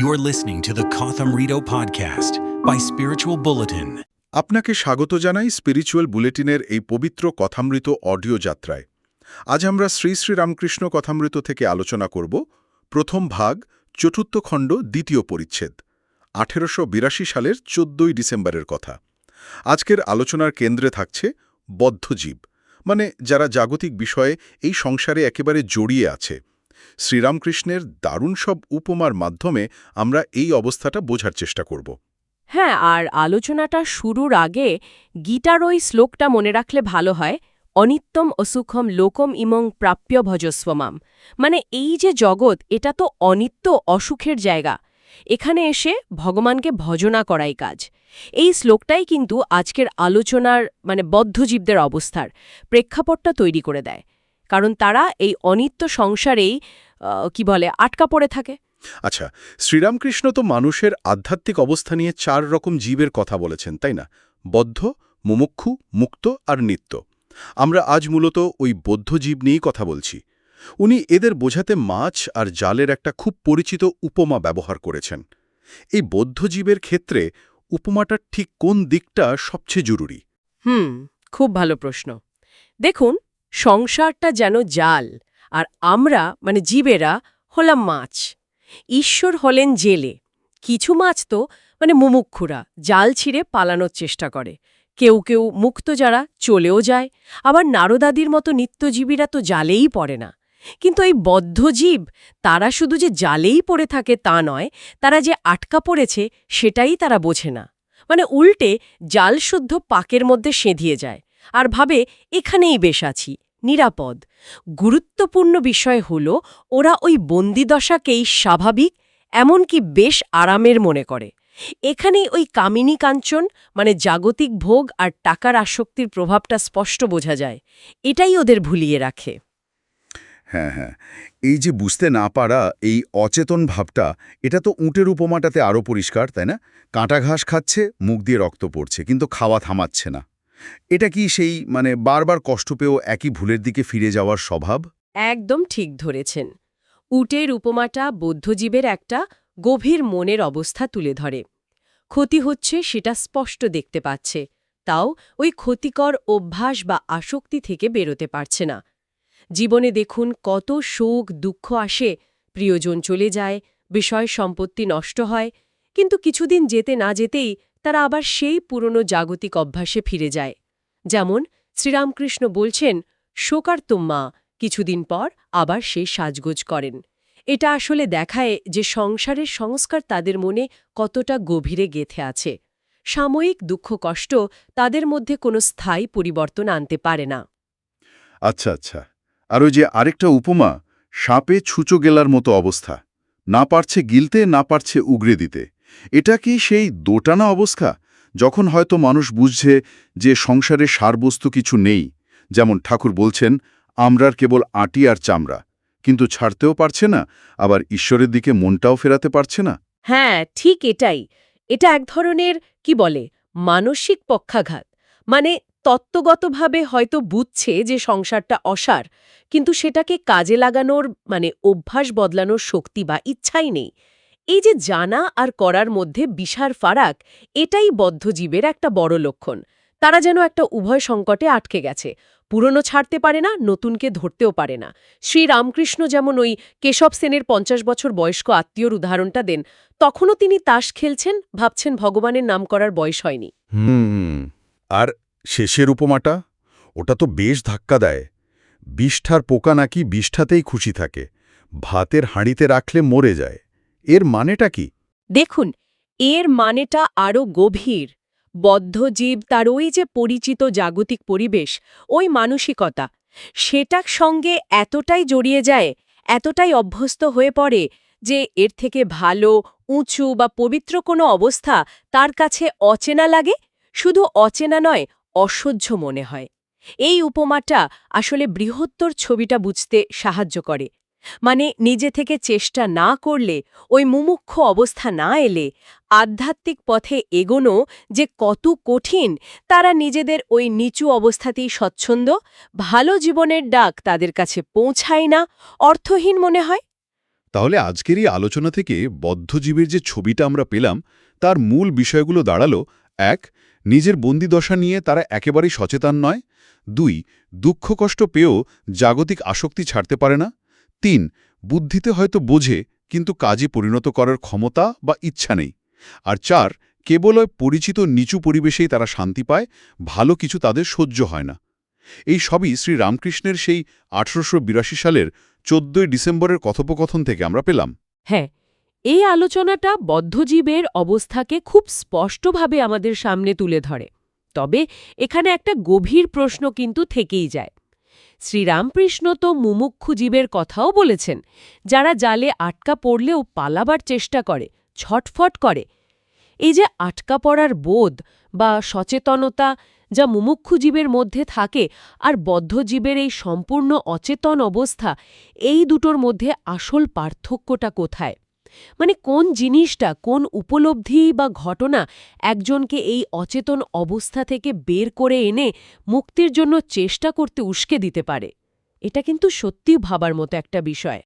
You're listening to the Kotham Rito podcast by Spiritual Bulletin. আপনাকে স্বাগত জানাই spiritual বুলেটিনের এই পবিত্র কথামৃত অডিও যাত্রায়। আজ আমরা শ্রী শ্রী রামকৃষ্ণ কথামৃত থেকে আলোচনা করব প্রথম ভাগ, চতুর্থ খণ্ড, দ্বিতীয় পরিচ্ছেদ, আঠেরোশ বিরাশি সালের চোদ্দই ডিসেম্বরের কথা। আজকের আলোচনার কেন্দ্রে থাকছে বদ্ধজীব মানে যারা জাগতিক বিষয়ে এই সংসারে একেবারে জড়িয়ে আছে। শ্রীরামকৃষ্ণের দারুণ সব উপমার মাধ্যমে আমরা এই অবস্থাটা বোঝার চেষ্টা করব। হ্যাঁ আর আলোচনাটা শুরুর আগে গীতার ওই শ্লোকটা মনে রাখলে ভালো হয়, অনিত্যম অসুখম লোকম ইমং প্রাপ্য ভজস্বমাম। মানে এই যে জগৎ, এটা তো অনিত্য অসুখের জায়গা। এখানে এসে ভগবানকে ভজনা করাই কাজ। এই শ্লোকটাই কিন্তু আজকের আলোচনার মানে বদ্ধজীবদের অবস্থার প্রেক্ষাপটটা তৈরি করে দেয়। কারণ তারা এই অনিত্য সংসারেই কি বলে আটকা পড়ে থাকে। আচ্ছা শ্রীরামকৃষ্ণ তো মানুষের আধ্যাত্মিক অবস্থা নিয়ে চার রকম জীবের কথা বলেছেন তাই না? বদ্ধ মুমুক্ষু মুক্ত আর নিত্য। আমরা আজ মূলত ওই বদ্ধ জীব নিয়েই কথা বলছি। উনি এদের বোঝাতে মাছ আর জালের একটা খুব পরিচিত উপমা ব্যবহার করেছেন। এই বদ্ধ জীবের ক্ষেত্রে উপমাটার ঠিক কোন দিকটা সবচেয়ে জরুরি? হুম খুব ভালো প্রশ্ন। দেখুন সংসারটা যেন জাল আর আমরা মানে জীবেরা, হলাম মাছ। ঈশ্বর হলেন জেলে। কিছু মাছ তো মানে মুমুক্ষুরা, জাল ছিঁড়ে পালানোর চেষ্টা করে। কেউ কেউ মুক্ত যারা, চলেও যায়। আবার নারদাদির মতো নিত্যজীবীরা তো জালেই পড়ে না। কিন্তু এই বদ্ধজীব তারা শুধু যে জালেই পড়ে থাকে তা নয়, তারা যে আটকা পড়েছে, সেটাই তারা বোঝে না। মানে উল্টে জালশুদ্ধ পাকের মধ্যে সেঁধিয়ে যায়। আর ভাবে, এখানেই বেশ আছি। নিরাপদ। গুরুত্বপূর্ণ বিষয় হল, ওরা ওই বন্দিদশাকেই স্বাভাবিক, এমনকি বেশ আরামের মনে করে। এখানেই ওই কামিনী কাঞ্চন মানে জাগতিক ভোগ আর টাকার আসক্তির প্রভাবটা স্পষ্ট বোঝা যায়। এটাই ওদের ভুলিয়ে রাখে। হ্যাঁ হ্যাঁ। এই যে বুঝতে না পারা এই অচেতন ভাবটা, এটা তো উঁটের উপমাটাতে আরও পরিষ্কার, তাই না? কাঁটা ঘাস খাচ্ছে, মুখ দিয়ে রক্ত পড়ছে, কিন্তু খাওয়া থামাচ্ছে না। এটা কি সেই মানে বারবার কষ্ট পেয়েও একই ভুলের দিকে ফিরে যাওয়ার স্বভাব? একদম ঠিক ধরেছেন। উটের উপমাটা বৌদ্ধজীবের একটা গভীর মনের অবস্থা তুলে ধরে। ক্ষতি হচ্ছে সেটা স্পষ্ট দেখতে পাচ্ছে, তাও ওই ক্ষতিকর অভ্যাস বা আসক্তি থেকে বেরোতে পারছে না। জীবনে দেখুন কত শোক, দুঃখ আসে, প্রিয়জন চলে যায়, বিষয় সম্পত্তি নষ্ট হয়, কিন্তু কিছুদিন যেতে না যেতেই তারা আবার সেই পুরনো জাগতিক অভ্যাসে ফিরে যায়। যেমন শ্রীরামকৃষ্ণ বলছেন, শোকার্তম্মা, কিছুদিন পর আবার সে সাজগোজ করেন। এটা আসলে দেখায় যে সংসারের সংস্কার তাদের মনে কতটা গভীরে গেথে আছে। সাময়িক দুঃখ কষ্ট তাদের মধ্যে কোনো স্থায়ী পরিবর্তন আনতে পারে না। আচ্ছা আচ্ছা। আর ওই যে আরেকটা উপমা, সাপে ছুঁচো গেলার মতো অবস্থা। না পারছে গিলতে, না পারছে উগরে দিতে। এটা কি সেই দোটানা অবস্থা? যখন হয়তো মানুষ বুঝছে যে সংসারে সারবস্তু কিছু নেই, যেমন ঠাকুর বলছেন, আমরার কেবল আটি আর চামড়া। কিন্তু ছাড়তেও পারছে না, আবার ঈশ্বরের দিকে মনটাও ফেরাতে পারছে না। হ্যাঁ ঠিক এটাই। এটা এক ধরনের, কি বলে, মানসিক পক্ষাঘাত। মানে তত্ত্বগতভাবে হয়তো বুঝছে যে সংসারটা অসার, কিন্তু সেটাকে কাজে লাগানোর মানে অভ্যাস বদলানোর শক্তি বা ইচ্ছাই নেই। এই যে জানা আর করার মধ্যে বিশার ফারাক, এটাই বদ্ধজীবের একটা বড় লক্ষণ। তারা যেন একটা উভয় সংকটে আটকে গেছে। পুরনো ছাড়তে পারে না, নতুনকে ধরতেও পারে না। শ্রী রামকৃষ্ণ যেমন ওই কেশব সেনের পঞ্চাশ বছর বয়স্ক আত্মীয়র উদাহরণটা দেন, তখনও তিনি তাস খেলছেন, ভাবছেন ভগবানের নাম করার বয়স হয়নি। আর শেষের উপমাটা? ওটা তো বেশ ধাক্কা দেয়। বিষ্ঠার পোকা নাকি বিষ্ঠাতেই খুশি থাকে। ভাতের হাঁড়িতে রাখলে মরে যায়। এর মানেটা কি? দেখুন, এর মানেটা আরও গভীর। বদ্ধজীব তার ওই যে পরিচিত জাগতিক পরিবেশ, ওই মানসিকতা, সেটার সঙ্গে এতটাই জড়িয়ে যায়, এতটাই অভ্যস্ত হয়ে পড়ে যে এর থেকে ভালো, উঁচু বা পবিত্র কোনো অবস্থা তার কাছে অচেনা লাগে, শুধু অচেনা নয়, অসহ্য মনে হয়। এই উপমাটা আসলে বৃহত্তর ছবিটা বুঝতে সাহায্য করে। মানে নিজে থেকে চেষ্টা না করলে, ওই মুমুক্ষ অবস্থা না এলে, আধ্যাত্মিক পথে এগোনো যে কত কঠিন, তারা নিজেদের ওই নিচু অবস্থাতেই স্বচ্ছন্দ, ভালো জীবনের ডাক তাদের কাছে পৌঁছায় না, অর্থহীন মনে হয়? তাহলে আজকের এই আলোচনা থেকে বদ্ধজীবের যে ছবিটা আমরা পেলাম, তার মূল বিষয়গুলো দাঁড়াল, এক, নিজের বন্দিদশা নিয়ে তারা একেবারেই সচেতন নয়, দুই, দুঃখ কষ্ট পেয়েও জাগতিক আসক্তি ছাড়তে পারে না তিন, বুদ্ধিতে হয়তো বোঝে, কিন্তু কাজে পরিণত করার ক্ষমতা বা ইচ্ছা নেই। আর চার, কেবল পরিচিত নিচু পরিবেশেই তারা শান্তি পায়, ভালো কিছু তাদের সহ্য হয় না। এই সবই শ্রী রামকৃষ্ণের সেই আঠারোশো বিরাশি সালের চোদ্দই ডিসেম্বরের কথোপকথন থেকে আমরা পেলাম। হ্যাঁ এই আলোচনাটা বদ্ধজীবের অবস্থাকে খুব স্পষ্টভাবে আমাদের সামনে তুলে ধরে। তবে এখানে একটা গভীর প্রশ্ন কিন্তু থেকেই যায়। শ্রীরামকৃষ্ণ তো মুমুক্ষু জীবের কথাও বলেছেন, যারা জালে আটকা পড়লেও পালাবার চেষ্টা করে, ছটফট করে। এই যে আটকা পড়ার বোধ বা সচেতনতা যা মুমুক্ষু জীবের মধ্যে থাকে আর বদ্ধজীবের এই সম্পূর্ণ অচেতন অবস্থা, এই দুটোর মধ্যে আসল পার্থক্যটা কোথায়? মানে কোন জিনিসটা, কোন উপলব্ধি বা ঘটনা একজনকে এই অচেতন অবস্থা থেকে বের করে এনে মুক্তির জন্য চেষ্টা করতে উস্কে দিতে পারে? এটা কিন্তু সত্যি ভাবার মতো একটা বিষয়।